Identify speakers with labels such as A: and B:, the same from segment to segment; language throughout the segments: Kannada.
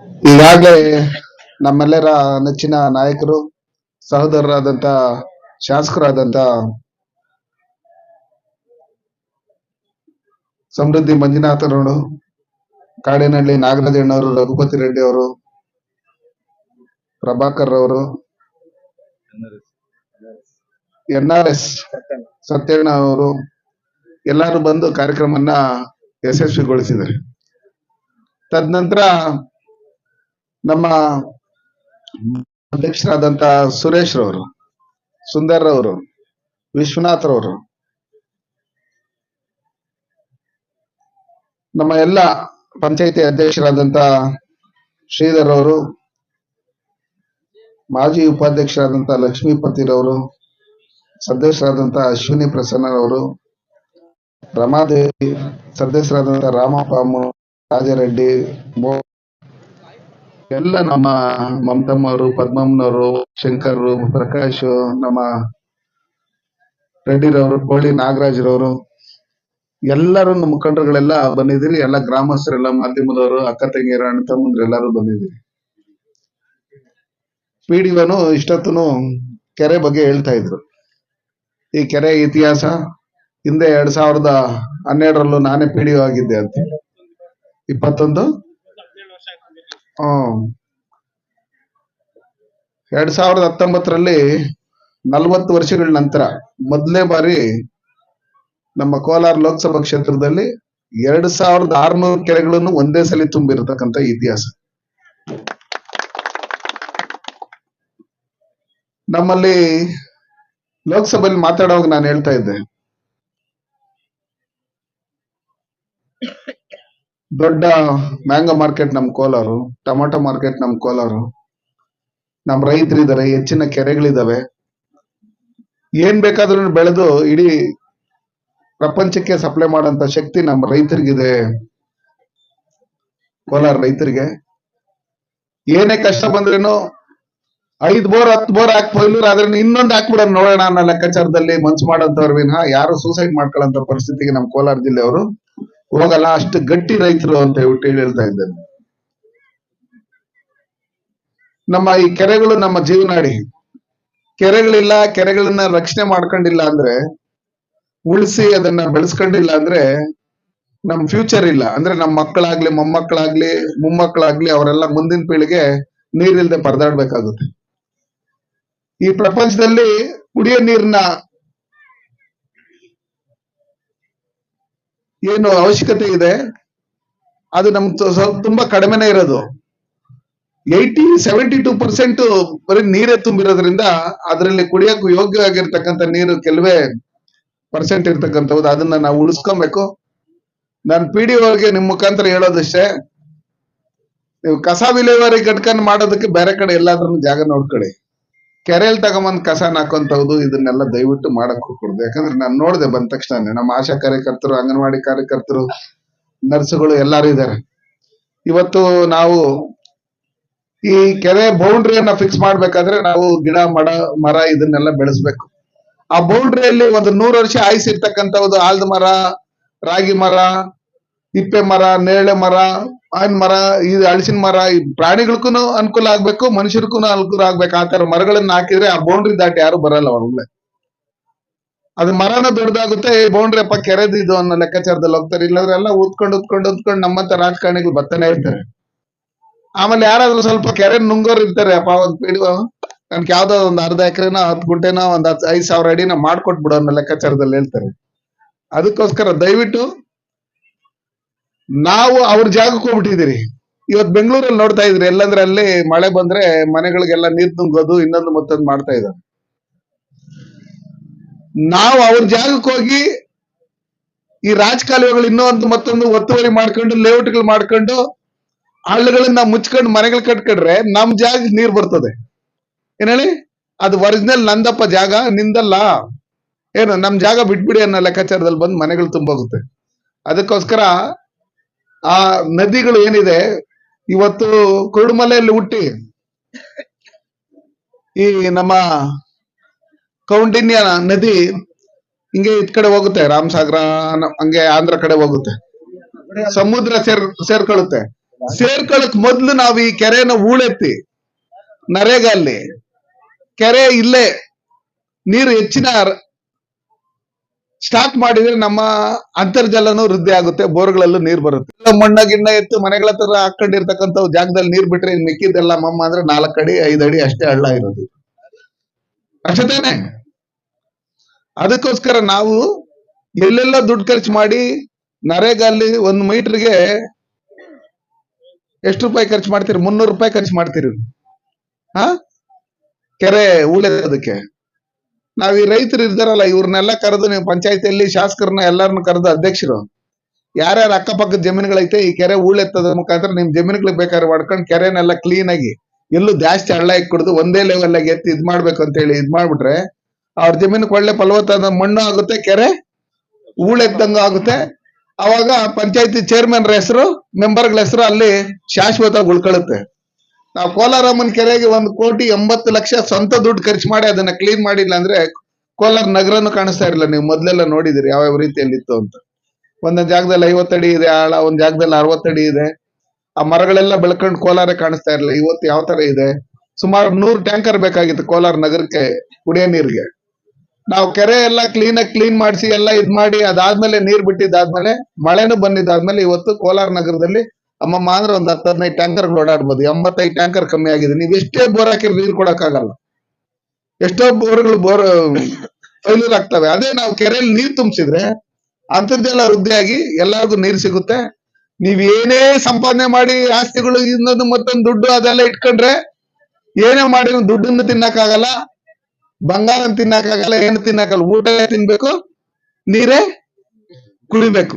A: ಈಗಾಗಲೇ ನಮ್ಮೆಲ್ಲರ ನೆಚ್ಚಿನ ನಾಯಕರು, ಸಹೋದರರಾದಂತ, ಶಾಸಕರಾದಂತ ಸಮೃದ್ಧಿ ಮಂಜುನಾಥರವರು ಕಾಡಿನಹಳ್ಳಿ ನಾಗರಾಜಣ್ಣವರು ರಘುಪತಿ ರೆಡ್ಡಿ ಅವರು, ಪ್ರಭಾಕರ್ ಅವರು, ಎನ್ ಆರ್ ಎಸ್ ಸತ್ಯಣ್ಣ ಅವರು, ಎಲ್ಲರೂ ಬಂದು ಕಾರ್ಯಕ್ರಮವನ್ನ ಯಶಸ್ವಿಗೊಳಿಸಿದ್ದಾರೆ. ತದನಂತರ ನಮ್ಮ ಅಧ್ಯಕ್ಷರಾದಂತ ಸುರೇಶ್ ರವರು, ಸುಂದರ್ ರವರು, ವಿಶ್ವನಾಥ್ ರವರು, ನಮ್ಮ ಎಲ್ಲ ಪಂಚಾಯಿತಿ ಅಧ್ಯಕ್ಷರಾದಂತ ಶ್ರೀಧರ್ ಅವರು ಮಾಜಿ ಉಪಾಧ್ಯಕ್ಷರಾದಂತ ಲಕ್ಷ್ಮೀಪತಿರವರು ಸದಸ್ಯರಾದಂತ ಅಶ್ವಿನಿ ಪ್ರಸನ್ನರವರು ರಮಾದೇವಿ, ಸದಸ್ಯರಾದಂತ ರಾಮಪ್ಪ ರಾಜರೆಡ್ಡಿ ಎಲ್ಲ ನಮ್ಮ ಮಮತಮ್ಮವರು ಪದ್ಮಮ್ಮನವರು ಶಂಕರ್ ಪ್ರಕಾಶ್, ನಮ್ಮ ರೆಡ್ಡಿರವರು, ಕೋಳಿ ನಾಗರಾಜ್ರವರು, ಎಲ್ಲರೂ ನಮ್ಮ ಮುಖಂಡರುಗಳೆಲ್ಲ ಬಂದಿದ್ದೀರಿ. ಎಲ್ಲ ಗ್ರಾಮಸ್ಥರೆಲ್ಲ, ಮಾಧ್ಯಮದವರು, ಅಕ್ಕ ತಂಗಿಯರ, ಅಣ್ಣ ತಮ್ಮಂದ್ರೆ ಎಲ್ಲರೂ ಬಂದಿದ್ದೀರಿ. ಪಿಡಿಒನು ಇಷ್ಟೊತ್ತನು ಕೆರೆ ಬಗ್ಗೆ ಹೇಳ್ತಾ ಇದ್ರು. ಈ ಕೆರೆ ಇತಿಹಾಸ ಹಿಂದೆ ಎರಡ್ ಸಾವಿರದ ಹನ್ನೆರಡರಲ್ಲೂ ನಾನೇ ಪಿಡಿಒ ಆಗಿದ್ದೆ ಅಂತ. ಇಪ್ಪತ್ತೊಂದು ಎರಡ್ ಸಾವಿರದ ಹತ್ತೊಂಬತ್ತರಲ್ಲಿ ನಲವತ್ತು ವರ್ಷಗಳ ನಂತರ ಮೊದಲನೇ ಬಾರಿ ನಮ್ಮ ಕೋಲಾರ ಲೋಕಸಭಾ ಕ್ಷೇತ್ರದಲ್ಲಿ ಎರಡ್ ಸಾವಿರದ ಆರ್ನೂರು ಕೆರೆಗಳನ್ನು ಒಂದೇ ಸಲ ತುಂಬಿರತಕ್ಕಂತ ಇತಿಹಾಸ. ನಮ್ಮಲ್ಲಿ ಲೋಕಸಭೆಯಲ್ಲಿ ಮಾತಾಡುವಾಗ ನಾನು ಹೇಳ್ತಾ ಇದ್ದೆ. ದೊಡ್ಡ ಮ್ಯಾಂಗೋ ಮಾರ್ಕೆಟ್ ನಮ್ ಕೋಲಾರು, ಟೊಮಾಟೊ ಮಾರ್ಕೆಟ್ ನಮ್ ಕೋಲಾರು. ನಮ್ ರೈತರಿದ್ದಾರೆ ಹೆಚ್ಚಿನ ಕೆರೆಗಳಿದಾವೆ. ಏನ್ ಬೇಕಾದ್ರೂ ಬೆಳೆದು ಇಡೀ ಪ್ರಪಂಚಕ್ಕೆ ಸಪ್ಲೈ ಮಾಡುವಂತ ಶಕ್ತಿ ನಮ್ಮ ರೈತರಿಗಿದೆ. ಕೋಲಾರ ರೈತರಿಗೆ. ಏನೇ ಕಷ್ಟ ಬಂದ್ರೇನು ಐದ್ ಬೋರ್, ಹತ್ತು ಬೋರ್ ಹಾಕ್ ಫೈಲೂರ್ ಆದ್ರೆ ಇನ್ನೊಂದು ಹಾಕ್ಬಿಡೋಣ ನೋಡೋಣ ಅನ್ನೋ ಲೆಕ್ಕಾಚಾರದಲ್ಲಿ ಮನ್ಸು ಮಾಡೋಂಥವ್ರು ವಿನಃ ಯಾರು ಸೂಸೈಡ್ ಮಾಡ್ಕೊಳ್ಳೋಂಥ ಪರಿಸ್ಥಿತಿಗೆ ನಮ್ಮ ಕೋಲಾರ ಜಿಲ್ಲೆಯವರು ಹೋಗಲ್ಲ ಅಷ್ಟು ಗಟ್ಟಿ ರೈತರು ಅಂತ ಹೇಳ್ಬಿಟ್ಟು ಹೇಳಿ ಹೇಳ್ತಾ ಇದ್ದೇನೆ ನಮ್ಮ ಈ ಕೆರೆಗಳು ನಮ್ಮ ಜೀವನಾಡಿ. ಕೆರೆಗಳಿಲ್ಲ, ಕೆರೆಗಳನ್ನ ರಕ್ಷಣೆ ಮಾಡ್ಕೊಂಡಿಲ್ಲ ಅಂದ್ರೆ, ಉಳಿಸಿ ಅದನ್ನ ಬೆಳೆಸ್ಕೊಂಡಿಲ್ಲ ಅಂದ್ರೆ, ನಮ್ ಫ್ಯೂಚರ್ ಇಲ್ಲ. ಅಂದ್ರೆ ನಮ್ಮ ಮಕ್ಕಳಾಗ್ಲಿ, ಮೊಮ್ಮಕ್ಕಳಾಗ್ಲಿ ಮೊಮ್ಮಕ್ಕಳಾಗ್ಲಿ ಅವರೆಲ್ಲ ಮುಂದಿನ ಪೀಳಿಗೆ ನೀರಿಲ್ದೆ ಪರದಾಡ್ಬೇಕಾಗುತ್ತೆ. ಈ ಪ್ರಪಂಚದಲ್ಲಿ ಕುಡಿಯೋ ನೀರ್ನ ಏನು ಅವಶ್ಯಕತೆ ಇದೆ? ಅದು ನಮ್ ಸ್ವಲ್ಪ ತುಂಬಾ ಕಡಿಮೆನೇ ಇರೋದು. ಏಯ್ಟಿ ಸೆವೆಂಟಿ ಟೂ ಪರ್ಸೆಂಟ್ ಬರೀ ನೀರೇ ತುಂಬಿರೋದ್ರಿಂದ ಅದರಲ್ಲಿ ಕುಡಿಯಕ್ಕೂ ಯೋಗ್ಯವಾಗಿರ್ತಕ್ಕಂಥ ನೀರು ಕೆಲವೇ ಪರ್ಸೆಂಟ್ ಇರ್ತಕ್ಕಂಥದ್ದು ಅದನ್ನ ನಾವು ಉಳಿಸ್ಕೊಬೇಕು. ನಾನು ಪಿ ಡಿ ಅವ್ರಿಗೆ ನಿಮ್ ಮುಖಾಂತರ ಹೇಳೋದಷ್ಟೇ, ನೀವು ಕಸ ವಿಲೇವಾರಿ ಘಟಕನ ಮಾಡೋದಕ್ಕೆ ಬೇರೆ ಕಡೆ ಎಲ್ಲಾದ್ರೂ ಜಾಗ ನೋಡ್ಕೊಳ್ಳಿ. ಕೆರೆಯಲ್ಲಿ ತಗೊಂಬಂದ್ ಕಸ ಹಾಕೊಂತವ್ದು ಇದನ್ನೆಲ್ಲ ದಯವಿಟ್ಟು ಮಾಡಕ್ ಹೋಗ್ಕೊಡ್ದು ಯಾಕಂದ್ರೆ ನಾನು ನೋಡಿದೆ ಬಂದ ತಕ್ಷಣ ನಮ್ಮ ಆಶಾ ಕಾರ್ಯಕರ್ತರು, ಅಂಗನವಾಡಿ ಕಾರ್ಯಕರ್ತರು, ನರ್ಸ್ಗಳು ಎಲ್ಲಾರು ಇದ್ದಾರೆ ಇವತ್ತು ನಾವು ಈ ಕೆರೆ ಬೌಂಡ್ರಿಯನ್ನ ಫಿಕ್ಸ್ ಮಾಡ್ಬೇಕಾದ್ರೆ ನಾವು ಗಿಡ, ಮಡ, ಮರ ಇದನ್ನೆಲ್ಲ ಬೆಳೆಸ್ಬೇಕು. ಆ ಬೌಂಡ್ರಿಯಲ್ಲಿ ಒಂದು ನೂರು ವರ್ಷ ಆಯ್ಸಿರ್ತಕ್ಕಂಥದ್ದು ಆಲ್ದ ಮರ, ರಾಗಿ ಮರ ಇಪ್ಪೆ ಮರ, ನೇರಳೆ ಮರ, ಮಾವಿನ ಮರ, ಈ ಹಲಸಿನ ಮರ, ಈ ಪ್ರಾಣಿಗಳಿಗೂ ಅನುಕೂಲ ಆಗ್ಬೇಕು ಮನುಷ್ಯರಿಗೂ ಅನುಕೂಲ ಆಗ್ಬೇಕು. ಆ ತರ ಮರಗಳನ್ನ ಹಾಕಿದ್ರೆ ಆ ಬೌಂಡ್ರಿ ದಾಟಿ ಯಾರು ಬರಲ್ಲ ಒಳಗಡೆ ಅದು ಮರನ ದೊಡ್ಡದಾಗುತ್ತೆ ಬೌಂಡ್ರಿ ಅಪ್ಪ ಕೆರೆದಿದ್ದು ಅನ್ನೋ ಲೆಕ್ಕಾಚಾರದಲ್ಲಿ ಹೋಗ್ತಾರೆ. ಇಲ್ಲಾಂದ್ರೆ ಎಲ್ಲ ಉತ್ಕೊಂಡು ಉತ್ಕೊಂಡು ಉತ್ಕೊಂಡು ನಮ್ಮಂತ ರಾಜಕಾರಣಿಗಳು ಬರ್ತಾನೆ ಇರ್ತಾರೆ. ಆಮೇಲೆ ಯಾರಾದ್ರೂ ಸ್ವಲ್ಪ ಕೆರೆ ನುಂಗೋರು ಇರ್ತಾರೆ, ಅಪ್ಪ, ಒಂದ್ ಪೀಡಿ ನನ್ಗೆ ಯಾವ್ದೋ ಒಂದ್ ಅರ್ಧ ಎಕರೆನ, ಹತ್ತು ಗುಂಟೆನ, ಒಂದ್ ಹತ್ತು, ಐದ್ ಸಾವಿರ ಅಡಿನ ಮಾಡ್ಕೊಟ್ಬಿಡು ಅನ್ನೋ ಲೆಕ್ಕಾಚಾರದಲ್ಲಿ ಹೇಳ್ತಾರೆ. ಅದಕ್ಕೋಸ್ಕರ ದಯವಿಟ್ಟು ನಾವು ಅವ್ರ ಜಾಗಕ್ಕೆ ಹೋಗ್ಬಿಟ್ಟಿದ್ದೀರಿ. ಇವತ್ತು ಬೆಂಗಳೂರಲ್ಲಿ ನೋಡ್ತಾ ಇದ್ರಿ, ಎಲ್ಲಂದ್ರೆ ಅಲ್ಲಿ ಮಳೆ ಬಂದ್ರೆ ಮನೆಗಳಿಗೆಲ್ಲ ನೀರ್ ತುಂಬೋದು ಇನ್ನೊಂದು ಮತ್ತೊಂದು ಮಾಡ್ತಾ ಇದ್ದಾರೆ. ನಾವು ಅವ್ರ ಜಾಗಕ್ಕೆ ಹೋಗಿ ಈ ರಾಜಕಾಲುವೆಗಳು ಇನ್ನೊಂದು ಮತ್ತೊಂದು ಒತ್ತುವರಿ ಮಾಡ್ಕೊಂಡು, ಲೇಔಟ್ಗಳು ಮಾಡ್ಕೊಂಡು, ಹಳ್ಳಗಳನ್ನ ಮುಚ್ಕೊಂಡು ಮನೆಗಳು ಕಟ್ಕೊಂಡ್ರೆ ನಮ್ ಜಾಗ ನೀರ್ ಬರ್ತದೆ. ಏನ್ ಹೇಳಿ? ಅದು ಒರಿಜಿನಲ್ ನಂದಪ್ಪ ಜಾಗ, ನಿಂದಲ್ಲ. ಏನು, ನಮ್ ಜಾಗ ಬಿಟ್ಬಿಡಿ ಅನ್ನೋ ಲೆಕ್ಕಾಚಾರದಲ್ಲಿ ಬಂದು ಮನೆಗಳು ತುಂಬೋಗುತ್ತೆ. ಅದಕ್ಕೋಸ್ಕರ ಆ ನದಿಗಳು ಏನಿದೆ, ಇವತ್ತು ಕುರುಡುಮಲೆಯಲ್ಲಿ ಹುಟ್ಟಿ, ಈ ನಮ್ಮ ಕೌಂಡಿನ್ಯ ನದಿ ಹಿಂಗೆ ಇತ್ ಕಡೆ ಹೋಗುತ್ತೆ, ರಾಮಸಾಗರ ಸಾಗರ ಹಂಗೆ ಆಂಧ್ರ ಕಡೆ ಹೋಗುತ್ತೆ. ಸಮುದ್ರ ಸೇರ್, ಸೇರ್ಕೊಳ್ಳುತ್ತೆ. ಸೇರ್ಕೊಳಕ್ ಮೊದ್ಲು ನಾವ್ ಈ ಕೆರೆನ ಹೂಳೆತ್ತಿ ನರೇಗಲ್ಲಿ ಕೆರೆ ಇಲ್ಲೇ, ನೀರು ಹೆಚ್ಚಿನ ಸ್ಟಾರ್ಟ್ ಮಾಡಿದ್ರೆ ನಮ್ಮ ಅಂತರ್ಜಲನೂ ವೃದ್ಧಿ ಆಗುತ್ತೆ, ಬೋರ್ಗಳಲ್ಲೂ ನೀರ್ ಬರುತ್ತೆ. ಮಣ್ಣ, ಗಿಣ್ಣ ಎತ್ತು, ಮನೆಗಳ ಹತ್ರ ಹಾಕೊಂಡಿರ್ತಕ್ಕಂಥ ಜಾಗದಲ್ಲಿ ನೀರ್ ಬಿಟ್ರೆ ಮಿಕ್ಕಿದ್ದೆಲ್ಲ ಮಮ್ಮ ಅಂದ್ರೆ ನಾಲ್ಕು ಅಡಿ, ಐದು ಅಡಿ ಅಷ್ಟೇ ಹಳ್ಳ ಇರೋದು. ಅಷ್ಟೇ ಅದಕ್ಕೋಸ್ಕರ ನಾವು ಎಲ್ಲೆಲ್ಲ ದುಡ್ಡು ಖರ್ಚು ಮಾಡಿ ನರೇಗಲ್ಲಿ ಒಂದ್ ಮೀಟರ್ಗೆ ಎಷ್ಟು ರೂಪಾಯಿ ಖರ್ಚು ಮಾಡ್ತೀರಿ? ಮುನ್ನೂರು ರೂಪಾಯಿ ಖರ್ಚು ಮಾಡ್ತೀರಿ. ಹಾ? ಕೆರೆ ಉಳಿಯೋದಕ್ಕೆ ನಾವ್ ಈ ರೈತರು ಇದ್ದಾರಲ್ಲ, ಇವ್ರನ್ನೆಲ್ಲ ಕರೆದು ನೀವು ಪಂಚಾಯತಿಯಲ್ಲಿ ಶಾಸಕರನ್ನ ಎಲ್ಲಾರನ್ನ ಕರೆದು ಅಧ್ಯಕ್ಷರು. ಯಾರ್ಯಾರ ಅಕ್ಕಪಕ್ಕದ ಜಮೀನುಗಳೈತೆ, ಈ ಕೆರೆ ಉಳೆತ್ತದ ಮುಖಾಂತರ ನಿಮ್ ಜಮೀನುಗಳಿಗೆ ಬೇಕಾದ್ರೆ ಮಾಡ್ಕೊಂಡು ಕೆರೆನೆಲ್ಲ ಕ್ಲೀನ್ ಆಗಿ ಎಲ್ಲೂ ಜಾಸ್ತಿ ಹಳ್ಳ ಕುಡದು ಒಂದೇ ಲೆವೆಲ್ ಆಗಿ ಎತ್ತಿ ಇದ್ ಮಾಡ್ಬೇಕು ಅಂತ ಹೇಳಿ ಇದ್ ಮಾಡ್ಬಿಟ್ರೆ, ಅವ್ರ ಜಮೀನಿಗೆ ಒಳ್ಳೆ ಫಲವತ್ತಾದ ಮಣ್ಣು ಆಗುತ್ತೆ, ಕೆರೆ ಹೂಳೆತ್ತಂಗ ಆಗುತ್ತೆ. ಅವಾಗ ಪಂಚಾಯತಿ ಚೇರ್ಮನ್ ಹೆಸರು ಮೆಂಬರ್ಗಳ ಹೆಸರು ಅಲ್ಲಿ ಶಾಶ್ವತವಾಗಿ ಉಳ್ಕೊಳ್ಳುತ್ತೆ. ನಾವು ಕೋಲಾರಮ್ಮನ ಕೆರೆಗೆ ಒಂದು ಕೋಟಿ ಎಂಬತ್ತು ಲಕ್ಷ ಸ್ವಂತ ದುಡ್ಡು ಖರ್ಚು ಮಾಡಿ ಅದನ್ನ ಕ್ಲೀನ್ ಮಾಡಿಲ್ಲ ಅಂದ್ರೆ ಕೋಲಾರ ನಗರನು ಕಾಣಿಸ್ತಾ ಇರಲಿಲ್ಲ. ನೀವು ಮೊದಲೆಲ್ಲ ನೋಡಿದಿರಿ ಯಾವ ಯಾವ ರೀತಿಯಲ್ಲಿ ಇತ್ತು ಅಂತ. ಒಂದೊಂದು ಜಾಗದಲ್ಲಿ ಐವತ್ತಡಿ ಇದೆ, ಆಳ ಒಂದ್ ಜಾಗದಲ್ಲಿ ಅರವತ್ತಡಿ ಇದೆ. ಆ ಮರಗಳೆಲ್ಲ ಬೆಳ್ಕೊಂಡು ಕೋಲಾರ ಕಾಣಿಸ್ತಾ ಇರಲಿಲ್ಲ. ಇವತ್ತು ಯಾವ ತರ ಇದೆ? ಸುಮಾರು ನೂರು ಟ್ಯಾಂಕರ್ ಬೇಕಾಗಿತ್ತು ಕೋಲಾರ ನಗರಕ್ಕೆ ಕುಡಿಯೋ ನೀರಿಗೆ. ನಾವು ಕೆರೆ ಎಲ್ಲ ಕ್ಲೀನ್ ಆಗಿ ಕ್ಲೀನ್ ಮಾಡಿಸಿ ಎಲ್ಲ ಇದ್ ಮಾಡಿ ಅದಾದ್ಮೇಲೆ ನೀರ್ ಬಿಟ್ಟಿದ್ದಾದ್ಮೇಲೆ ಮಳೆನೂ ಬಂದಿದ್ದಾದ್ಮೇಲೆ ಇವತ್ತು ಕೋಲಾರ ನಗರದಲ್ಲಿ ಅಮ್ಮಮ್ಮ ಅಂದ್ರೆ ಒಂದ್ ಹತ್ತು ಹದಿನೈದು ಟ್ಯಾಂಕರ್ ಓಡಾಡ್ಬೋದು. ಎಂಬತ್ತೈದು ಟ್ಯಾಂಕರ್ ಕಮ್ಮಿ ಆಗಿದೆ. ನೀವು ಎಷ್ಟೇ ಬೋರ್ ಹಾಕಿದ್ರೆ ನೀರ್ ಕೊಡಕ್ಕಾಗಲ್ಲ. ಎಷ್ಟೋ ಬೋರ್ಗಳು ಬೋರ್ ಫೈಲೂರ್ ಆಗ್ತವೆ. ಅದೇ ನಾವು ಕೆರೆಯಲ್ಲಿ ನೀರ್ ತುಂಬಿಸಿದ್ರೆ ಅಂತರ್ಜಲ ವೃದ್ಧಿಯಾಗಿ ಎಲ್ಲರಿಗೂ ನೀರ್ ಸಿಗುತ್ತೆ. ನೀವೇನೇ ಸಂಪಾದನೆ ಮಾಡಿ ಆಸ್ತಿಗಳು ಇನ್ನೊಂದು ಮತ್ತೊಂದು ದುಡ್ಡು ಅದೆಲ್ಲ ಇಟ್ಕೊಂಡ್ರೆ ಏನೇ ಮಾಡಿ ದುಡ್ಡನ್ನು ತಿನ್ನಕ್ಕಾಗಲ್ಲ ಬಂಗಾರ ತಿನ್ನಕ್ಕಾಗಲ್ಲ, ಏನು ತಿನ್ನಕ್ಕಾಗಲ್ಲ, ಊಟ ತಿನ್ಬೇಕು, ನೀರೇ ಕುಡಿಬೇಕು.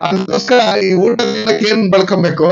A: ಅದಕ್ಕೋಸ್ಕರ ಈ ಊಟ ಏನ್ ಬೆಳ್ಕೊಬೇಕು